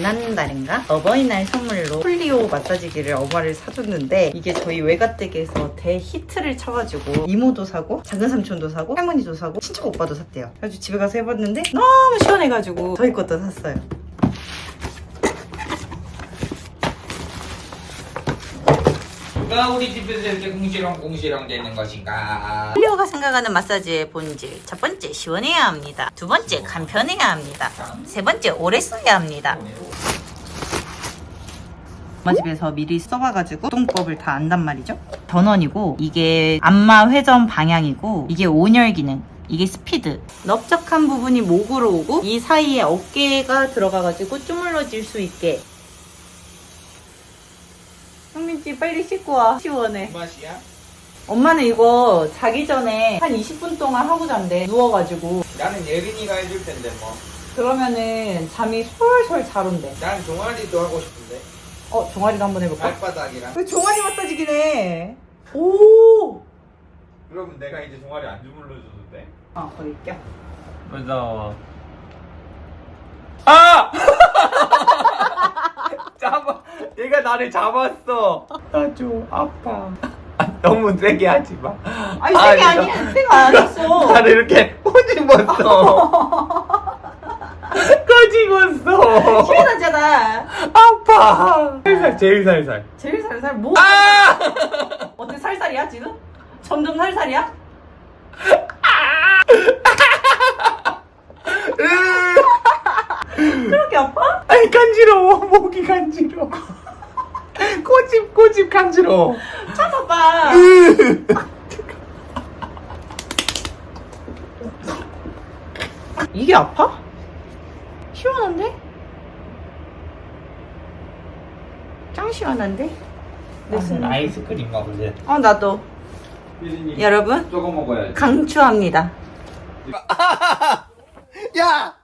지난달인가 어버이날 선물로 폴리오 마사지기를 엄마를 사줬는데 이게 저희 외가댁에서 대히트를 쳐가지고 이모도 사고 작은 삼촌도 사고 할머니도 사고 친척 오빠도 샀대요. 그래서 집에 가서 해봤는데 너무 시원해가지고 저희 것도 샀어요. 누가 우리 집에서 이렇게 궁시렁 궁시렁 되는 것인가? 폴리오가 생각하는 마사지의 본질 첫 번째 시원해야 합니다. 두 번째 간편해야 합니다. 세 번째 오래 써야 합니다. 엄마 집에서 미리 써봐가지고 똥법을 다 안단 말이죠. 전원이고 이게 안마 회전 방향이고 이게 온열 기능. 이게 스피드. 넓적한 부분이 목으로 오고 이 사이에 어깨가 들어가가지고 주물러질 수 있게. 형민씨 빨리 씻고 와. 시원해. 맛이야? 엄마는 이거 자기 전에 한 20분 동안 하고 잔대. 누워가지고. 나는 예린이가 해줄 텐데 뭐. 그러면은 잠이 솔솔 잘 온대. 난 종아리도 하고 싶은데. 어, 종아리도 한번 해볼까? 발바닥이랑. 그 종아리 마사지긴 해. 오! 그러면 내가 이제 종아리 안 주물러줘도 돼? 아, 거기 껴. 무서워. 아! 얘가 나를 잡았어. 나 좀 아파. 아, 너무 세게 하지 마. 아니, 세게 아 니, 아니야. 세게 안 했어. 나를 이렇게 꼬집었어. 꼬집었어. 시원하잖아. 아파. 살살, 제일 살살. 제일 살살 뭐? 아! 어때 살살이야 지금? 점점 살살이야? 그렇게 아파? 아니 간지러워. 목이 간지러워. 꼬집 꼬집 간지러워. 참아봐. 이게 아파? 시원한데? 짱 시원한데? 내 손. 아이스크림 먹을래. 어 나도. 여러분 저거 먹어야지. 강추합니다. 야!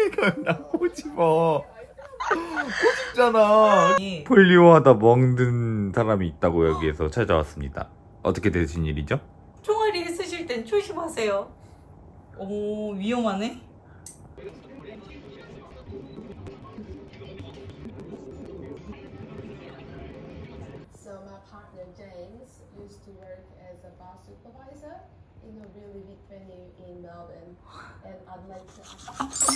이거 나 꼬집어. 꼬집잖아. 폴리오하다 먹는 사람이 있다고 여기에서 찾아왔습니다. 어떻게 되신 일이죠? 총알이 쓰실 땐 조심하세요. 오 위험하네. So my partner James used to work as a bar supervisor in a really big venue in Melbourne. And I'd like to ask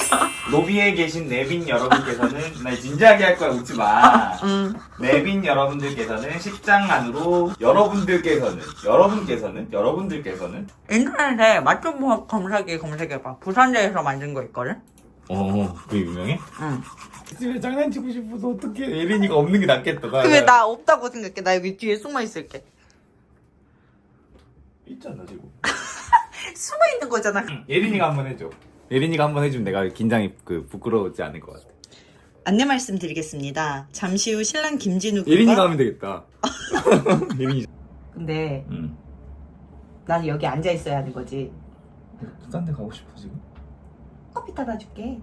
로비에 계신 내빈 여러분께서는 나 진지하게 할 거야 웃지 마. 음. 내빈 여러분들께서는 식장 안으로 여러분들께서는 여러분께서는 여러분들께서는 인터넷에 맛좀 검색해 검색해봐. 부산대에서 만든 거 있거든. 어 그게 유명해? 응. 집에 장난치고 싶어서 어떻게 예린이가 없는 게 낫겠다. 나- 그게 나- 나 없다고 생각해. 나 여기 뒤에 숨어 있을게. 있잖아 지금. 숨어 있는 거잖아. 예린이가 한번 해줘. 예린이가 한번 해주면 내가 긴장이 그 부끄러우지 않을 것 같아. 안내 말씀드리겠습니다. 잠시 후 신랑 김진우 군과 예린이가 하면 되겠다. 예린이. 근데 응. 나는 여기 앉아 있어야 하는 거지. 딴데 가고 싶어 지금. 커피 타다 줄게.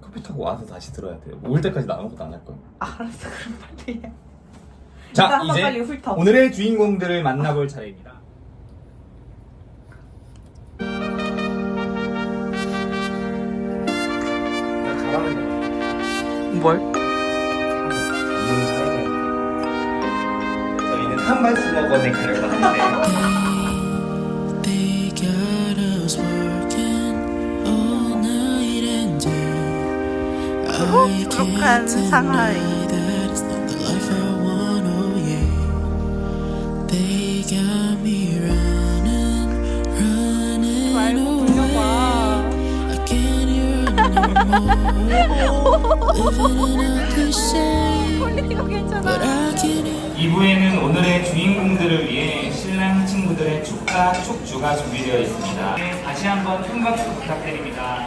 커피 타고 와서 다시 들어야 돼. 올 때까지 나 아무것도 안 할 거야. 아, 알았어. 그럼 빨리 해. 자 일단 한번 이제 빨리 훑어. 오늘의 주인공들을 만나볼 차례입니다. 뭘? 전문 사회자인데 저희는 한반수목원에 가려고 하는데 They got us working all night and day. I 부룩한 can't 상하이. deny that it's not the life I want, oh yeah. They got 2부에는 오늘의 주인공들을 위해 신랑 친구들의 축가 축주가 준비되어 있습니다. 네, 다시 한번 큰 박수 부탁드립니다.